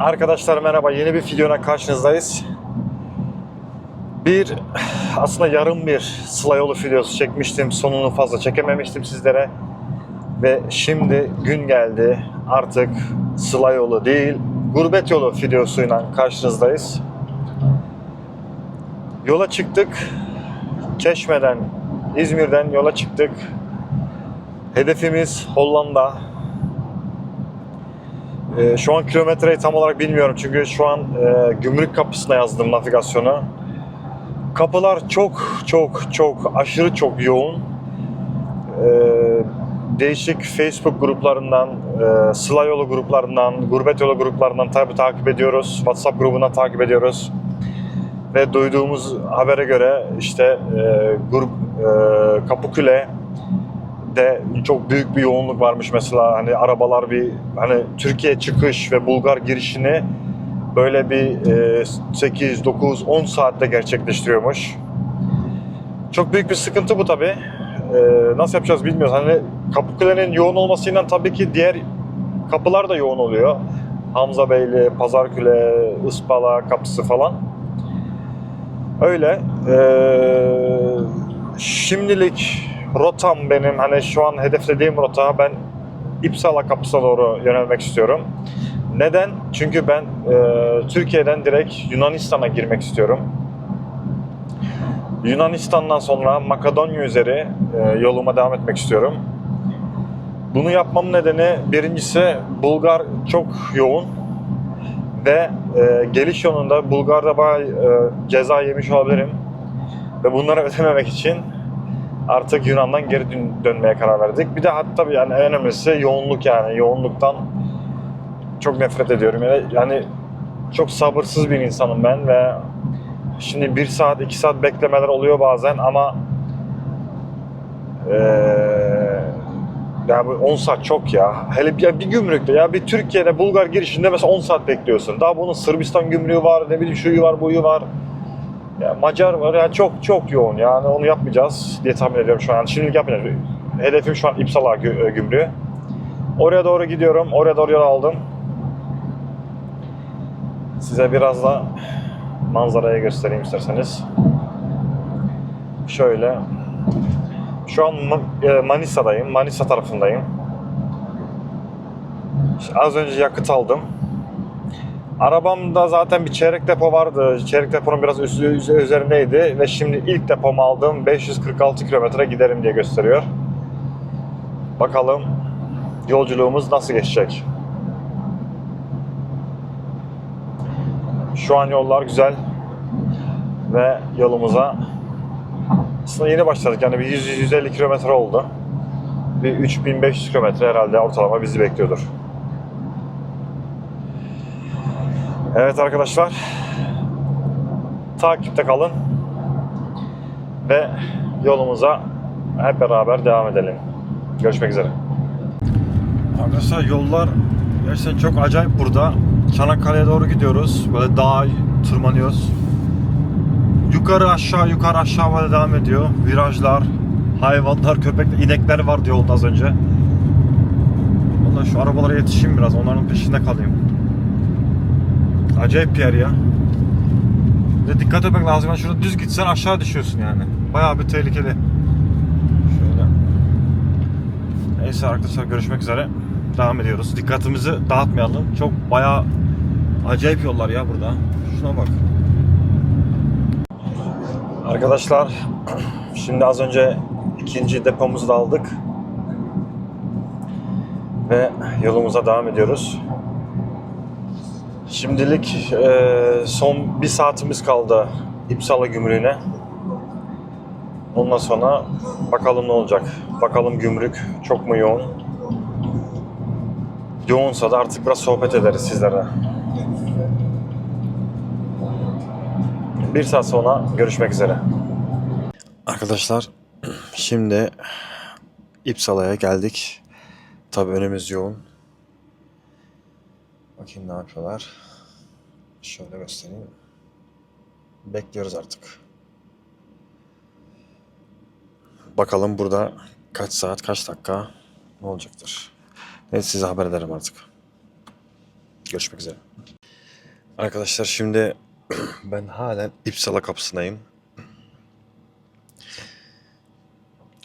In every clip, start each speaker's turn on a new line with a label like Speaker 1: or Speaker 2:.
Speaker 1: Arkadaşlar merhaba. Yeni bir videona karşınızdayız. Bir aslında yarım bir Sıla yolu videosu çekmiştim. Sonunu fazla çekememiştim sizlere. Ve şimdi gün geldi. Artık Sıla yolu değil, gurbet yolu videosuyla karşınızdayız. Yola çıktık. Çeşme'den, İzmir'den yola çıktık. Hedefimiz Hollanda. Ee, şu an kilometreyi tam olarak bilmiyorum çünkü şu an e, gümrük kapısına yazdım navigasyonu. Kapılar çok çok çok aşırı çok yoğun. Ee, değişik Facebook gruplarından, e, Sıla yolu gruplarından, Gurbet yolu gruplarından tabi takip ediyoruz. WhatsApp grubundan takip ediyoruz. Ve duyduğumuz habere göre işte e, grup e, Kapıkule de çok büyük bir yoğunluk varmış mesela hani arabalar bir hani Türkiye çıkış ve Bulgar girişini böyle bir e, 8 9 10 saatte gerçekleştiriyormuş. Çok büyük bir sıkıntı bu tabi. nasıl yapacağız bilmiyoruz. Hani Kapıkule'nin yoğun olmasıyla tabii ki diğer kapılar da yoğun oluyor. Hamza Beyli, Pazarküle, Ispala kapısı falan. Öyle. Ee, şimdilik rotam benim hani şu an hedeflediğim rota ben İpsala kapısına doğru yönelmek istiyorum. Neden? Çünkü ben e, Türkiye'den direkt Yunanistan'a girmek istiyorum. Yunanistan'dan sonra Makedonya üzeri e, yoluma devam etmek istiyorum. Bunu yapmam nedeni birincisi Bulgar çok yoğun ve e, geliş yolunda Bulgar'da bayağı e, ceza yemiş olabilirim. Ve bunları ödememek için artık Yunan'dan geri dön- dönmeye karar verdik. Bir de hatta yani en önemlisi yoğunluk yani. Yoğunluktan çok nefret ediyorum. Yani, yani çok sabırsız bir insanım ben ve şimdi bir saat iki saat beklemeler oluyor bazen ama eee ya bu 10 saat çok ya. Hele bir, bir gümrükte ya bir Türkiye'de Bulgar girişinde mesela 10 saat bekliyorsun. Daha bunun Sırbistan gümrüğü var, ne bileyim şuyu var, buyu var. Ya Macar var ya çok çok yoğun yani onu yapmayacağız diye tahmin ediyorum şu an. Şimdilik yapmayacağız. Hedefim şu an İpsala e, gümrüğü. Oraya doğru gidiyorum. Oraya doğru yol aldım. Size biraz da manzarayı göstereyim isterseniz. Şöyle. Şu an e, Manisa'dayım. Manisa tarafındayım. Az önce yakıt aldım. Arabamda zaten bir çeyrek depo vardı. Çeyrek deponun biraz üstü, üz- üzerindeydi ve şimdi ilk depomu aldım. 546 kilometre giderim diye gösteriyor. Bakalım yolculuğumuz nasıl geçecek. Şu an yollar güzel ve yolumuza aslında yeni başladık yani bir 100-150 kilometre oldu. Bir 3500 kilometre herhalde ortalama bizi bekliyordur. Evet arkadaşlar. Takipte kalın. Ve yolumuza hep beraber devam edelim. Görüşmek üzere. Arkadaşlar yollar gerçekten çok acayip burada. Çanakkale'ye doğru gidiyoruz. Böyle dağa tırmanıyoruz. Yukarı aşağı yukarı aşağı böyle devam ediyor. Virajlar, hayvanlar, köpekler, inekler vardı yolda az önce. Vallahi şu arabalara yetişeyim biraz. Onların peşinde kalayım. Acayip bir yer ya. De dikkat etmek lazım. Yani şurada düz gitsen aşağı düşüyorsun yani. Bayağı bir tehlikeli. Şöyle. Neyse arkadaşlar görüşmek üzere. Devam ediyoruz. Dikkatimizi dağıtmayalım. Çok bayağı acayip yollar ya burada. Şuna bak. Arkadaşlar şimdi az önce ikinci depomuzu da aldık. Ve yolumuza devam ediyoruz. Şimdilik e, son bir saatimiz kaldı İpsala gümrüğüne. Ondan sonra bakalım ne olacak. Bakalım gümrük çok mu yoğun? Yoğunsa da artık biraz sohbet ederiz sizlerle. Bir saat sonra görüşmek üzere. Arkadaşlar şimdi İpsala'ya geldik. Tabii önümüz yoğun. Bakayım ne yapıyorlar. Şöyle göstereyim. Bekliyoruz artık. Bakalım burada kaç saat, kaç dakika ne olacaktır. Neyse size haber ederim artık. Görüşmek üzere. Arkadaşlar şimdi ben halen İpsala kapısındayım.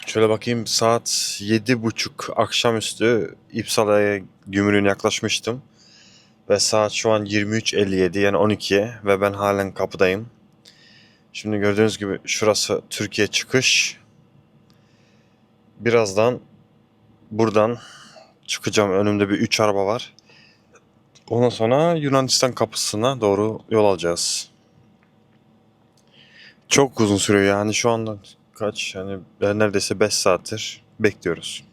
Speaker 1: Şöyle bakayım saat yedi buçuk akşamüstü İpsala'ya gümrüğüne yaklaşmıştım. Ve saat şu an 23.57 yani 12 ve ben halen kapıdayım. Şimdi gördüğünüz gibi şurası Türkiye çıkış. Birazdan buradan çıkacağım. Önümde bir 3 araba var. Ondan sonra Yunanistan kapısına doğru yol alacağız. Çok uzun sürüyor yani şu anda kaç yani neredeyse 5 saattir bekliyoruz.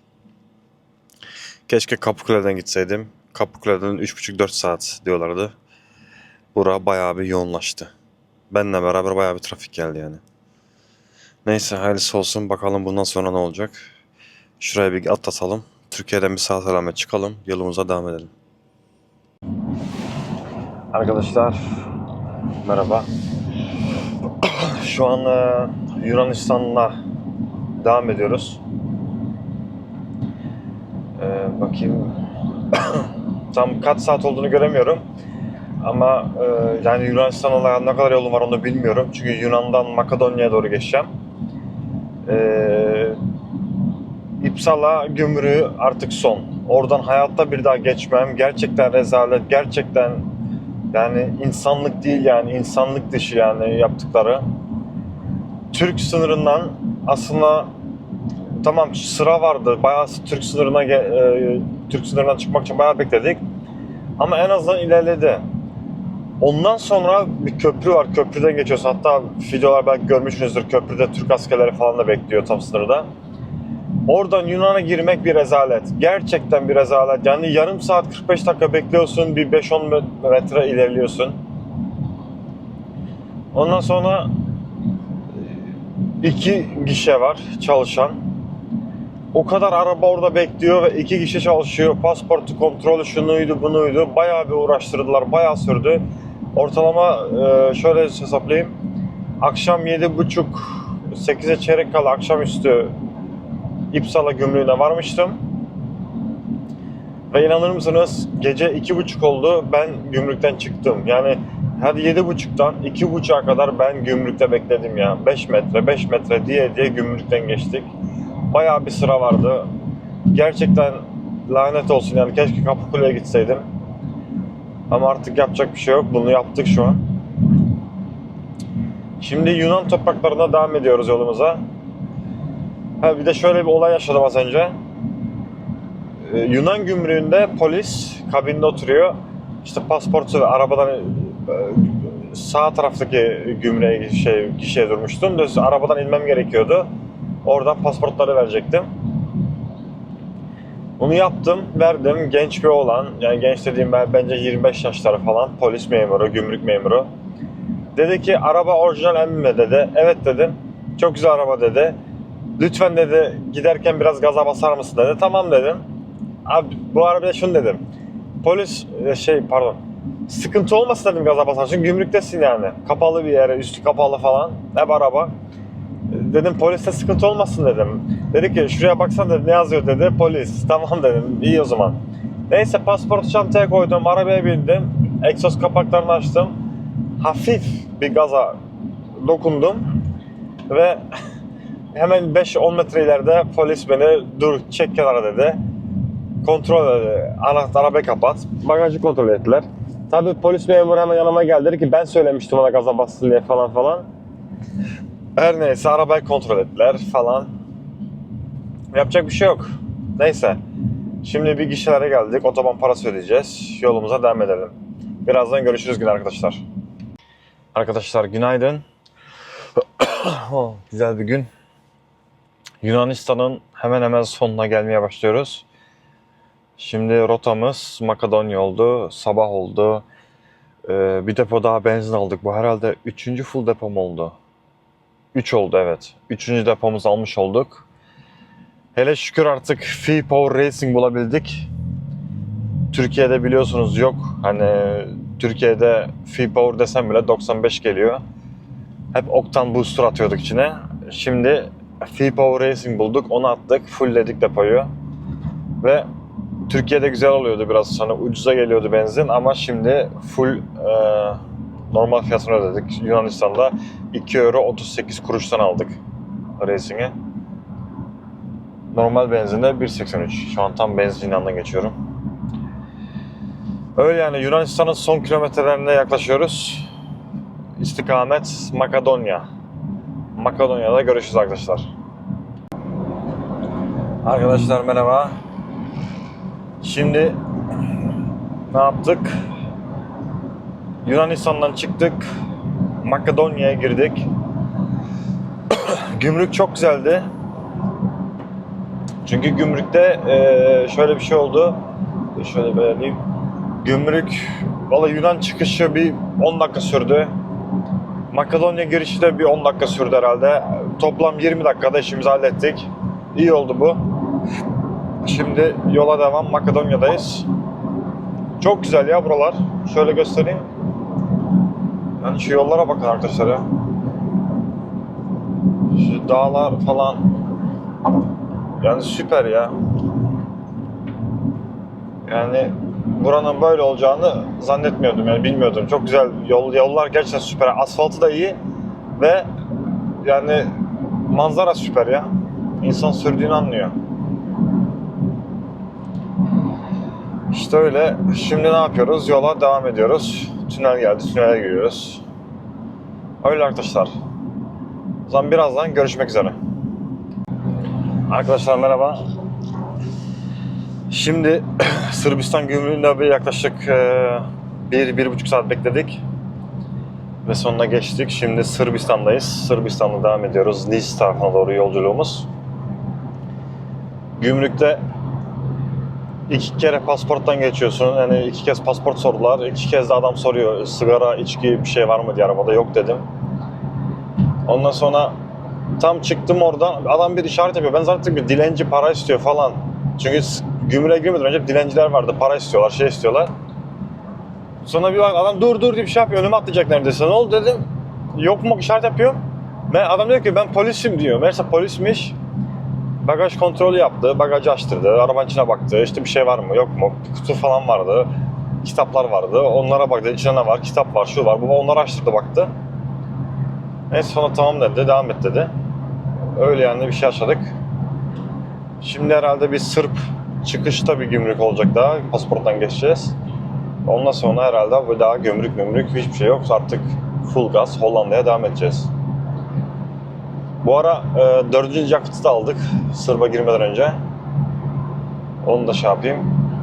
Speaker 1: Keşke Kapıkule'den gitseydim. Kapıkule'den 3,5-4 saat diyorlardı. Bura bayağı bir yoğunlaştı. Benle beraber bayağı bir trafik geldi yani. Neyse hayırlısı olsun bakalım bundan sonra ne olacak. Şuraya bir atlatalım. Türkiye'den bir sağ selamet çıkalım. Yolumuza devam edelim. Arkadaşlar merhaba. Şu an e, Yunanistan'la devam ediyoruz. E, bakayım tam kaç saat olduğunu göremiyorum. Ama e, yani Yunanistan'a ne kadar yolum var onu bilmiyorum. Çünkü Yunan'dan Makedonya'ya doğru geçeceğim. E, İpsala gümrüğü artık son. Oradan hayatta bir daha geçmem. Gerçekten rezalet. Gerçekten yani insanlık değil yani insanlık dışı yani yaptıkları. Türk sınırından aslında tamam sıra vardı. Bayağı Türk sınırına e, Türk sınırından çıkmak için bayağı bekledik. Ama en azından ilerledi. Ondan sonra bir köprü var. Köprüden geçiyorsun. Hatta videolar belki görmüşsünüzdür. Köprüde Türk askerleri falan da bekliyor tam sınırda. Oradan Yunan'a girmek bir rezalet. Gerçekten bir rezalet. Yani yarım saat 45 dakika bekliyorsun. Bir 5-10 metre ilerliyorsun. Ondan sonra iki gişe var çalışan. O kadar araba orada bekliyor ve iki kişi çalışıyor. Pasportu kontrolü şunuydu bunuydu. Bayağı bir uğraştırdılar. Bayağı sürdü. Ortalama e, şöyle hesaplayayım. Akşam 7.30 8'e çeyrek kala akşamüstü İpsala gümrüğüne varmıştım. Ve inanır mısınız gece iki buçuk oldu ben gümrükten çıktım. Yani hadi yedi buçuktan iki buçuğa kadar ben gümrükte bekledim ya. 5 metre 5 metre diye diye gümrükten geçtik. Bayağı bir sıra vardı. Gerçekten lanet olsun yani keşke Kapıkule'ye gitseydim. Ama artık yapacak bir şey yok. Bunu yaptık şu an. Şimdi Yunan topraklarına devam ediyoruz yolumuza. Ha bir de şöyle bir olay yaşadım az önce. Ee, Yunan gümrüğünde polis kabinde oturuyor. İşte pasportu ve arabadan e, sağ taraftaki gümrüğe şey kişiye durmuştum. Düz arabadan inmem gerekiyordu. Oradan pasportları verecektim. Onu yaptım, verdim. Genç bir oğlan, yani genç dediğim ben bence 25 yaşları falan, polis memuru, gümrük memuru. Dedi ki araba orijinal emmi dedi. Evet dedim. Çok güzel araba dedi. Lütfen dedi giderken biraz gaza basar mısın dedi. Tamam dedim. Abi bu arabaya şunu dedim. Polis e, şey pardon. Sıkıntı olmasın dedim gaza basar. Çünkü gümrüktesin yani. Kapalı bir yere, üstü kapalı falan. Hep araba. Dedim poliste sıkıntı olmasın dedim. Dedi ki şuraya baksan dedi ne yazıyor dedi. Polis. Tamam dedim. İyi o zaman. Neyse pasportu çantaya koydum. Arabaya bindim. Egzoz kapaklarını açtım. Hafif bir gaza dokundum. Ve hemen 5-10 metre ileride polis beni dur çek kenara dedi. Kontrol dedi. Anahtar arabayı kapat. Bagajı kontrol ettiler. Tabii polis memuru hemen yanıma geldi dedi ki ben söylemiştim ona gaza bassın diye falan falan. Her neyse arabayı kontrol ettiler falan. Yapacak bir şey yok. Neyse. Şimdi bir gişelere geldik. Otoban parası ödeyeceğiz. Yolumuza devam edelim. Birazdan görüşürüz gün arkadaşlar. Arkadaşlar günaydın. Oh, güzel bir gün. Yunanistan'ın hemen hemen sonuna gelmeye başlıyoruz. Şimdi rotamız Makedonya oldu, sabah oldu. Ee, bir depo daha benzin aldık. Bu herhalde üçüncü full depom oldu. Üç oldu evet. Üçüncü depomuzu almış olduk. Hele şükür artık Fee Power Racing bulabildik. Türkiye'de biliyorsunuz yok. Hani Türkiye'de Fee Power desem bile 95 geliyor. Hep Octane Booster atıyorduk içine. Şimdi Fee Power Racing bulduk. Onu attık. Fullledik depoyu. Ve Türkiye'de güzel oluyordu biraz hani ucuza geliyordu benzin ama şimdi full e, normal fiyatını ödedik. Yunanistan'da 2 euro 38 kuruştan aldık racing'i. Normal benzinde 1.83. Şu an tam benzin yanından geçiyorum. Öyle yani Yunanistan'ın son kilometrelerine yaklaşıyoruz. İstikamet Makedonya. Makedonya'da görüşürüz arkadaşlar. Arkadaşlar merhaba. Şimdi ne yaptık? Yunanistan'dan çıktık. Makedonya'ya girdik. Gümrük çok güzeldi. Çünkü gümrükte eee, şöyle bir şey oldu. Şöyle belirleyeyim. Gümrük, valla Yunan çıkışı bir 10 dakika sürdü. Makedonya girişi de bir 10 dakika sürdü herhalde. Toplam 20 dakikada işimizi hallettik. İyi oldu bu. Şimdi yola devam. Makedonya'dayız. Çok güzel ya buralar. Şöyle göstereyim. Yani şu yollara bakın arkadaşlar ya. Şu dağlar falan. Yani süper ya. Yani buranın böyle olacağını zannetmiyordum yani bilmiyordum. Çok güzel yol yollar gerçekten süper. Asfaltı da iyi ve yani manzara süper ya. İnsan sürdüğünü anlıyor. İşte öyle. Şimdi ne yapıyoruz? Yola devam ediyoruz. Tünel geldi. Tünele giriyoruz. Öyle arkadaşlar. O zaman birazdan görüşmek üzere. Arkadaşlar merhaba. Şimdi Sırbistan gümrüğünde bir yaklaşık e, bir, bir buçuk saat bekledik. Ve sonuna geçtik. Şimdi Sırbistan'dayız. Sırbistan'da devam ediyoruz. Nice tarafına doğru yolculuğumuz. Gümrükte iki kere pasporttan geçiyorsun. Yani iki kez pasport sordular. İki kez de adam soruyor sigara, içki bir şey var mı diye arabada. Yok dedim. Ondan sonra tam çıktım oradan adam bir işaret yapıyor. Ben zannettim ki dilenci para istiyor falan. Çünkü gümrüğe girmeden önce dilenciler vardı. Para istiyorlar, şey istiyorlar. Sonra bir bak adam dur dur diye bir şey yapıyor. Önüme atlayacak neredeyse. Ne oldu dedim. Yok mu işaret yapıyorum. Ben, adam diyor ki ben polisim diyor. Meğerse polismiş. Bagaj kontrolü yaptı. Bagajı açtırdı. Arabanın içine baktı. İşte bir şey var mı yok mu? Bir kutu falan vardı. Kitaplar vardı. Onlara baktı. İçinde ne var? Kitap var, şu var. Bu onları açtırdı baktı. Neyse sonra tamam dedi. Devam et dedi. Öyle yani bir şey yaşadık. Şimdi herhalde bir Sırp çıkışta bir gümrük olacak daha. Pasaporttan geçeceğiz. Ondan sonra herhalde bir daha gömrük gömrük hiçbir şey yok. Artık full gaz Hollanda'ya devam edeceğiz. Bu ara e, dördüncü yakıtı da aldık Sırp'a girmeden önce. Onu da şey yapayım.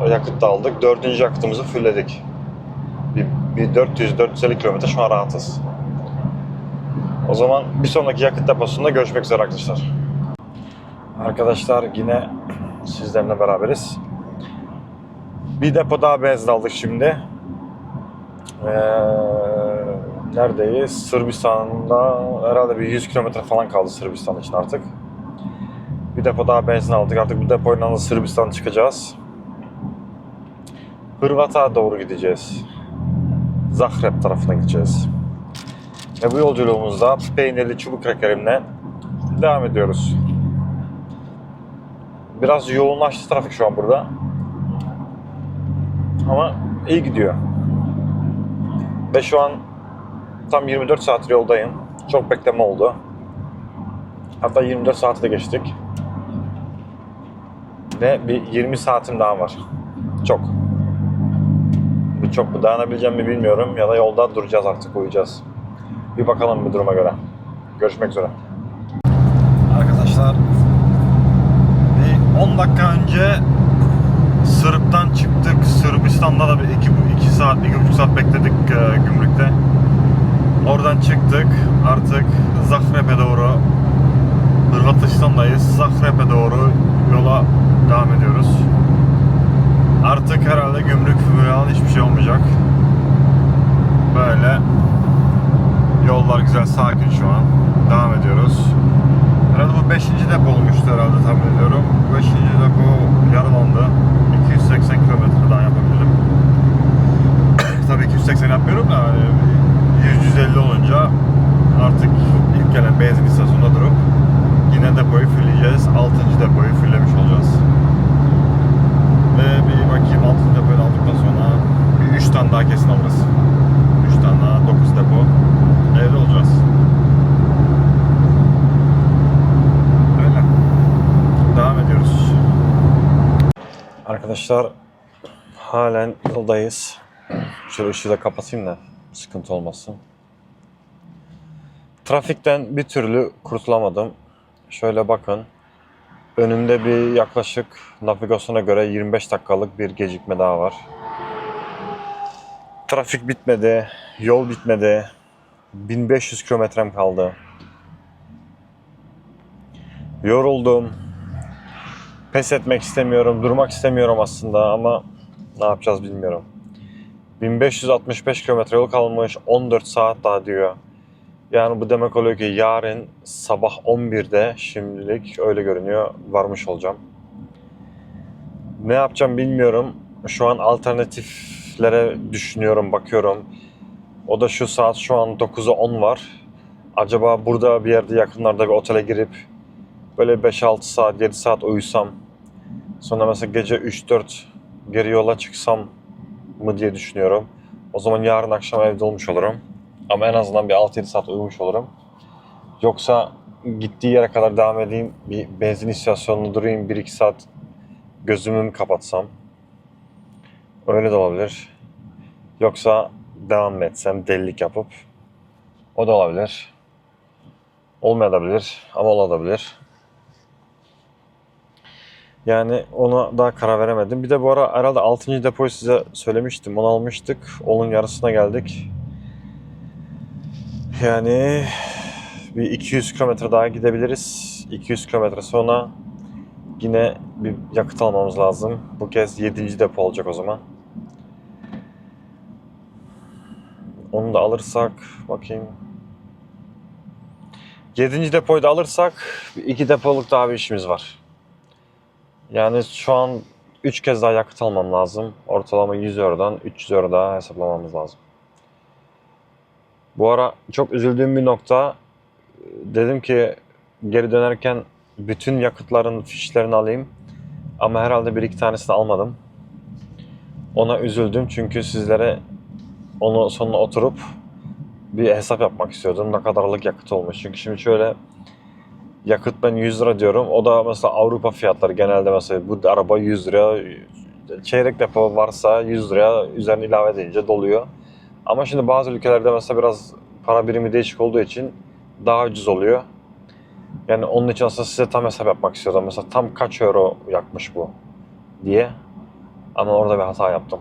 Speaker 1: O yakıt da aldık. Dördüncü yakıtımızı fullledik. Bir, bir 400-450 kilometre şu an rahatız. O zaman bir sonraki yakıt deposunda görüşmek üzere arkadaşlar. Arkadaşlar yine sizlerle beraberiz. Bir depo daha benzin aldık şimdi. Ee, neredeyiz? Sırbistan'da herhalde bir 100 kilometre falan kaldı Sırbistan için artık. Bir depo daha benzin aldık. Artık bu depoyla da Sırbistan çıkacağız. Hırvat'a doğru gideceğiz. Zahreb tarafına gideceğiz. Ve bu yolculuğumuzda peynirli çubuk krekerimle devam ediyoruz. Biraz yoğunlaştı trafik şu an burada. Ama iyi gidiyor. Ve şu an tam 24 saattir yoldayım. Çok bekleme oldu. Hatta 24 saati de geçtik. Ve bir 20 saatim daha var. Çok. Bu çok mu dayanabileceğim mi bilmiyorum ya da yolda duracağız artık uyuyacağız. Bir bakalım bir duruma göre. Görüşmek üzere. Arkadaşlar bir 10 dakika önce Sırp'tan çıktık. Sırbistan'da da bir 2 2 saat, 2,5 saat bekledik e, gümrükte. Oradan çıktık. Artık Zagreb'e doğru Hırvatistan'dayız. Zagreb'e doğru yola devam ediyoruz. Artık herhalde gümrük falan hiçbir şey olmayacak. Böyle Yollar güzel, sakin şu an. Devam ediyoruz. Herhalde bu 5. depo olmuştu herhalde tahmin ediyorum. 5. depo yarılandı. 280 kilometre daha yapabilirim. Tabii 280 yapmıyorum da hani 150 olunca artık ilk gelen benzin istasyonunda durup yine depoyu fulleyeceğiz. 6. depoyu fulllemiş olacağız. Ve bir bakayım 6. depoyu aldıktan sonra bir 3 tane daha kesin alırız. 3 tane daha 9 depo evde olacağız. Öyle. Devam ediyoruz. Arkadaşlar halen yoldayız. Şöyle ışığı da kapatayım da sıkıntı olmasın. Trafikten bir türlü kurtulamadım. Şöyle bakın. Önümde bir yaklaşık navigasyona göre 25 dakikalık bir gecikme daha var. Trafik bitmedi, yol bitmedi. 1500 kilometrem kaldı. Yoruldum. Pes etmek istemiyorum, durmak istemiyorum aslında ama ne yapacağız bilmiyorum. 1565 kilometre yol kalmış, 14 saat daha diyor. Yani bu demek oluyor ki yarın sabah 11'de şimdilik öyle görünüyor varmış olacağım. Ne yapacağım bilmiyorum. Şu an alternatiflere düşünüyorum, bakıyorum. O da şu saat şu an 9'a 10 var. Acaba burada bir yerde yakınlarda bir otele girip böyle 5-6 saat, 7 saat uyusam sonra mesela gece 3-4 geri yola çıksam mı diye düşünüyorum. O zaman yarın akşam evde olmuş olurum. Ama en azından bir 6-7 saat uyumuş olurum. Yoksa gittiği yere kadar devam edeyim. Bir benzin istasyonunda durayım. 1-2 saat gözümü mü kapatsam. Öyle de olabilir. Yoksa devam etsem delilik yapıp. O da olabilir. Olmayabilir ama olabilir. Yani ona daha karar veremedim. Bir de bu ara herhalde 6. depoyu size söylemiştim. Onu almıştık. Onun yarısına geldik. Yani bir 200 kilometre daha gidebiliriz. 200 kilometre sonra yine bir yakıt almamız lazım. Bu kez 7. depo olacak o zaman. Onu da alırsak bakayım. 7. depoyu da alırsak bir iki depoluk daha bir işimiz var. Yani şu an 3 kez daha yakıt almam lazım. Ortalama 100 eurodan 300 euro daha hesaplamamız lazım. Bu ara çok üzüldüğüm bir nokta dedim ki geri dönerken bütün yakıtların fişlerini alayım. Ama herhalde bir iki tanesini almadım. Ona üzüldüm çünkü sizlere onu sonuna oturup bir hesap yapmak istiyordum. Ne kadarlık yakıt olmuş. Çünkü şimdi şöyle yakıt ben 100 lira diyorum. O da mesela Avrupa fiyatları genelde mesela bu araba 100 lira çeyrek depo varsa 100 liraya üzerine ilave edince doluyor. Ama şimdi bazı ülkelerde mesela biraz para birimi değişik olduğu için daha ucuz oluyor. Yani onun için aslında size tam hesap yapmak istiyordum. Mesela tam kaç euro yakmış bu diye. Ama orada bir hata yaptım.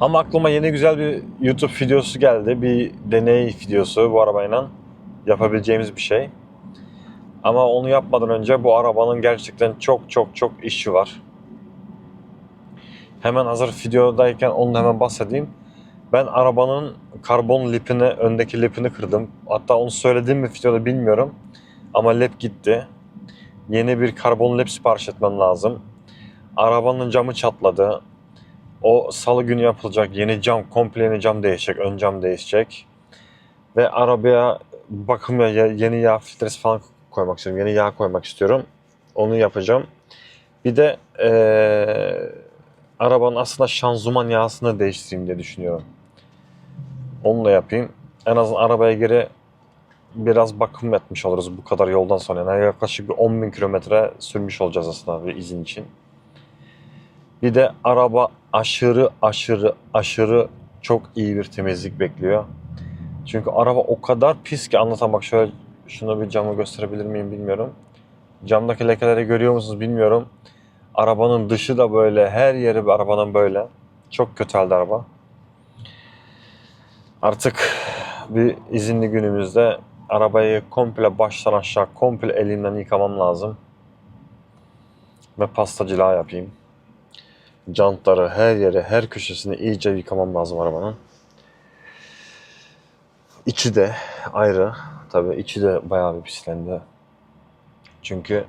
Speaker 1: Ama aklıma yeni güzel bir YouTube videosu geldi. Bir deney videosu bu arabayla. Yapabileceğimiz bir şey. Ama onu yapmadan önce bu arabanın gerçekten çok çok çok işi var. Hemen hazır videodayken onu hemen bahsedeyim. Ben arabanın karbon lipini, öndeki lipini kırdım. Hatta onu söylediğim mi videoda bilmiyorum. Ama lip gitti. Yeni bir karbon lip sipariş etmem lazım. Arabanın camı çatladı. O salı günü yapılacak yeni cam, komple yeni cam değişecek, ön cam değişecek. Ve arabaya bakım ya yeni yağ filtresi falan koymak istiyorum. Yeni yağ koymak istiyorum. Onu yapacağım. Bir de ee, arabanın aslında şanzıman yağsını değiştireyim diye düşünüyorum. Onu da yapayım. En azından arabaya geri biraz bakım etmiş oluruz bu kadar yoldan sonra. Yani yaklaşık bir 10 bin kilometre sürmüş olacağız aslında bir izin için. Bir de araba aşırı aşırı aşırı çok iyi bir temizlik bekliyor. Çünkü araba o kadar pis ki anlatan bak şöyle şunu bir camı gösterebilir miyim bilmiyorum. Camdaki lekeleri görüyor musunuz bilmiyorum. Arabanın dışı da böyle her yeri bir arabanın böyle. Çok kötü halde araba. Artık bir izinli günümüzde arabayı komple baştan aşağı komple elimden yıkamam lazım. Ve pastacılığa yapayım. Jantları, her yeri, her köşesini iyice yıkamam lazım arabanın. İçi de ayrı. Tabii içi de bayağı bir pislendi. Çünkü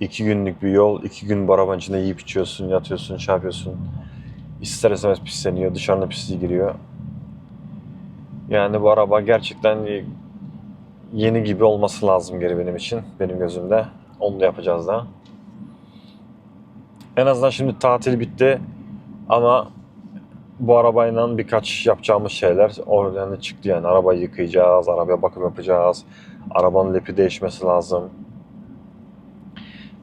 Speaker 1: iki günlük bir yol, iki gün bu içinde yiyip içiyorsun, yatıyorsun, şey yapıyorsun. İster istemez pisleniyor, dışarıda pisliği giriyor. Yani bu araba gerçekten yeni gibi olması lazım geri benim için, benim gözümde. Onu da yapacağız da. En azından şimdi tatil bitti ama bu arabayla birkaç yapacağımız şeyler oradan çıktı yani. Arabayı yıkayacağız, arabaya bakım yapacağız. Arabanın lepi değişmesi lazım.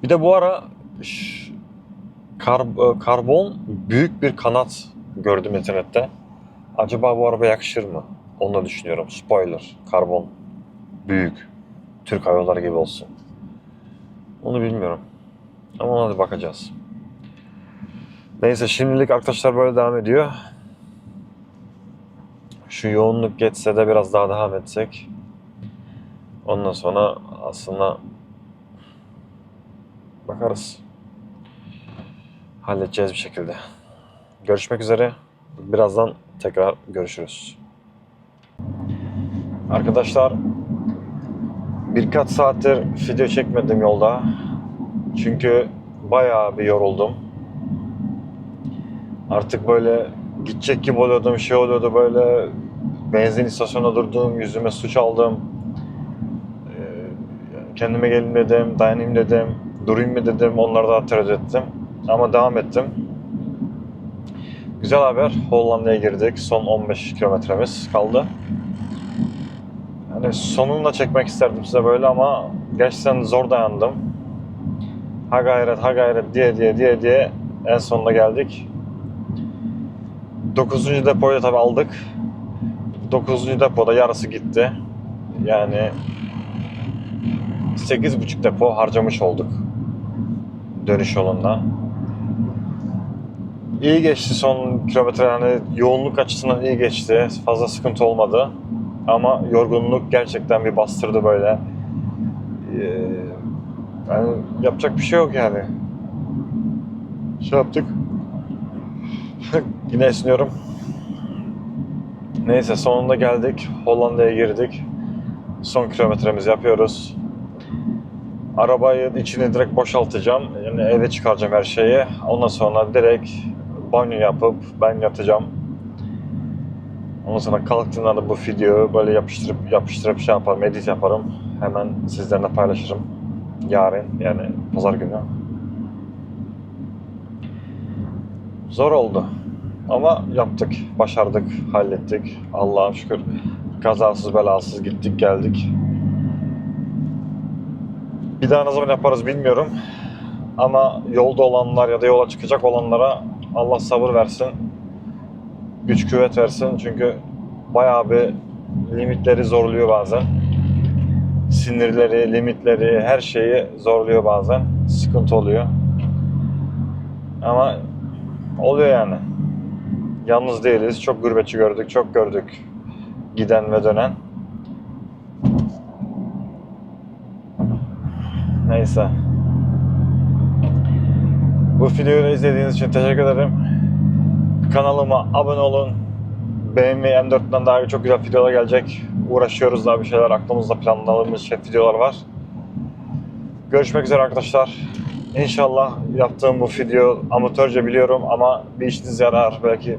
Speaker 1: Bir de bu ara kar- e, karbon büyük bir kanat gördüm internette. Acaba bu araba yakışır mı? Onu da düşünüyorum. Spoiler, karbon büyük. Türk Hava gibi olsun. Onu bilmiyorum. Ama ona da bakacağız. Neyse şimdilik arkadaşlar böyle devam ediyor. Şu yoğunluk geçse de biraz daha devam etsek. Ondan sonra aslında bakarız. Halledeceğiz bir şekilde. Görüşmek üzere. Birazdan tekrar görüşürüz. Arkadaşlar birkaç saattir video çekmedim yolda. Çünkü bayağı bir yoruldum. Artık böyle gidecek gibi oluyordum, şey oluyordu böyle benzin istasyonuna durdum, yüzüme su çaldım. Ee, Kendime gelin dedim, dayanayım dedim, durayım mı dedim, onları da tereddüt ettim. Ama devam ettim. Güzel haber, Hollanda'ya girdik. Son 15 kilometremiz kaldı. Yani sonunu da çekmek isterdim size böyle ama gerçekten zor dayandım. Ha gayret, ha gayret diye diye diye diye en sonunda geldik. 9. depoyu tabi aldık. 9. depoda yarısı gitti. Yani 8,5 depo harcamış olduk. Dönüş yolunda. İyi geçti son kilometre yani yoğunluk açısından iyi geçti. Fazla sıkıntı olmadı. Ama yorgunluk gerçekten bir bastırdı böyle. Ee, yani yapacak bir şey yok yani. Şey yaptık. Yine esniyorum. Neyse sonunda geldik. Hollanda'ya girdik. Son kilometremizi yapıyoruz. Arabayı içini direkt boşaltacağım. Yani eve çıkaracağım her şeyi. Ondan sonra direkt banyo yapıp ben yatacağım. Ondan sonra kalktığımda da bu videoyu böyle yapıştırıp yapıştırıp şey yaparım, edit yaparım. Hemen sizlerle paylaşırım. Yarın yani pazar günü. Zor oldu. Ama yaptık, başardık, hallettik. Allah'a şükür kazasız belasız gittik geldik. Bir daha ne zaman yaparız bilmiyorum. Ama yolda olanlar ya da yola çıkacak olanlara Allah sabır versin. Güç kuvvet versin. Çünkü bayağı bir limitleri zorluyor bazen. Sinirleri, limitleri, her şeyi zorluyor bazen. Sıkıntı oluyor. Ama oluyor yani. Yalnız değiliz. Çok gurbetçi gördük, çok gördük. Giden ve dönen. Neyse. Bu videoyu izlediğiniz için teşekkür ederim. Kanalıma abone olun. BMW M4'ten daha çok güzel videolar gelecek. Uğraşıyoruz daha bir şeyler. Aklımızda planladığımız şey videolar var. Görüşmek üzere arkadaşlar. İnşallah yaptığım bu video amatörce biliyorum ama bir işiniz yarar. Belki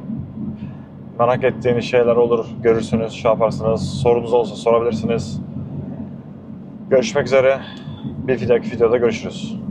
Speaker 1: merak ettiğiniz şeyler olur. Görürsünüz, şey yaparsınız. Sorunuz olsa sorabilirsiniz. Görüşmek üzere. Bir dahaki videoda görüşürüz.